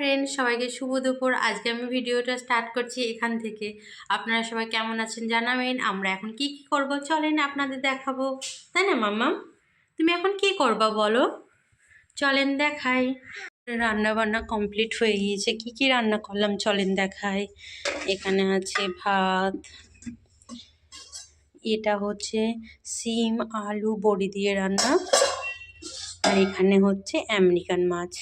Friend সবাইকে শুভ দুপুর। আজকে আমি ভিডিওটা স্টার্ট করছি এখান থেকে। আপনারা সবাই কেমন আছেন জানাবেন। আমরা এখন কি কি করব? চলেন আপনাদের দেখাবো। তাই না মাম্মাম তুমি এখন কি করবা বলো? চলেন দেখাই। রান্না বান্না কমপ্লিট হয়ে গিয়েছে। কি কি রান্না করলাম? চলেন দেখাই। এখানে আছে ভাত। এটা হচ্ছে সিম, আলু, বড়ি দিয়ে রান্না। আর এখানে হচ্ছে আমেরিকান মাছ।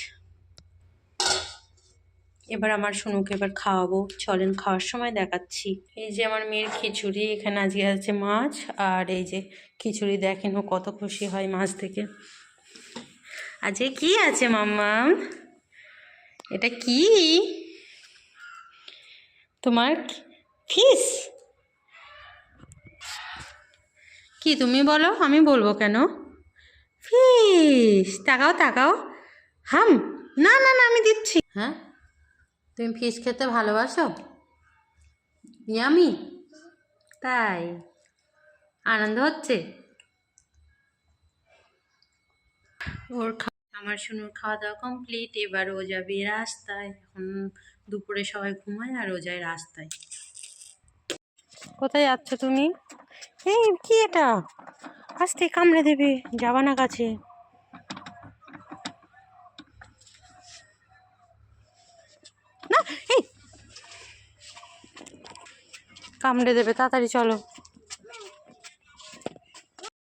এবার আমার সোনুকে এবার খাওয়াবো। চলেন খাওয়ার সময় দেখাচ্ছি। এই যে আমার মেয়ের খিচুড়ি, এখানে আজকে আছে মাছ। আর এই যে খিচুড়ি দেখেন, ও কত খুশি হয় মাছ থেকে আজকে কি আছে, মাম্মা? এটা কি? তোমার ফিস? কি তুমি বলো? আমি বলব কেন? ফিস! তাকাও তাকাও। হাম! না না না, আমি দিচ্ছি। হ্যাঁ? তুমি ফিশ খেতে ভালোবাসো? ইয়ামি? তাই? আনন্দ হচ্ছে? ওর আমার শুনুর খাওয়া দাওয়া কমপ্লিট এবার ও যাবে রাস্তায়। এখন দুপুরে সবাই ঘুমায় আর ও যায় রাস্তায়। কোথায় যাচ্ছ তুমি? এই, কি এটা? আস্তে কামড়ে দেবে, যাবা না কাছে। কামড়ে দেবে তাড়াতাড়ি চলো।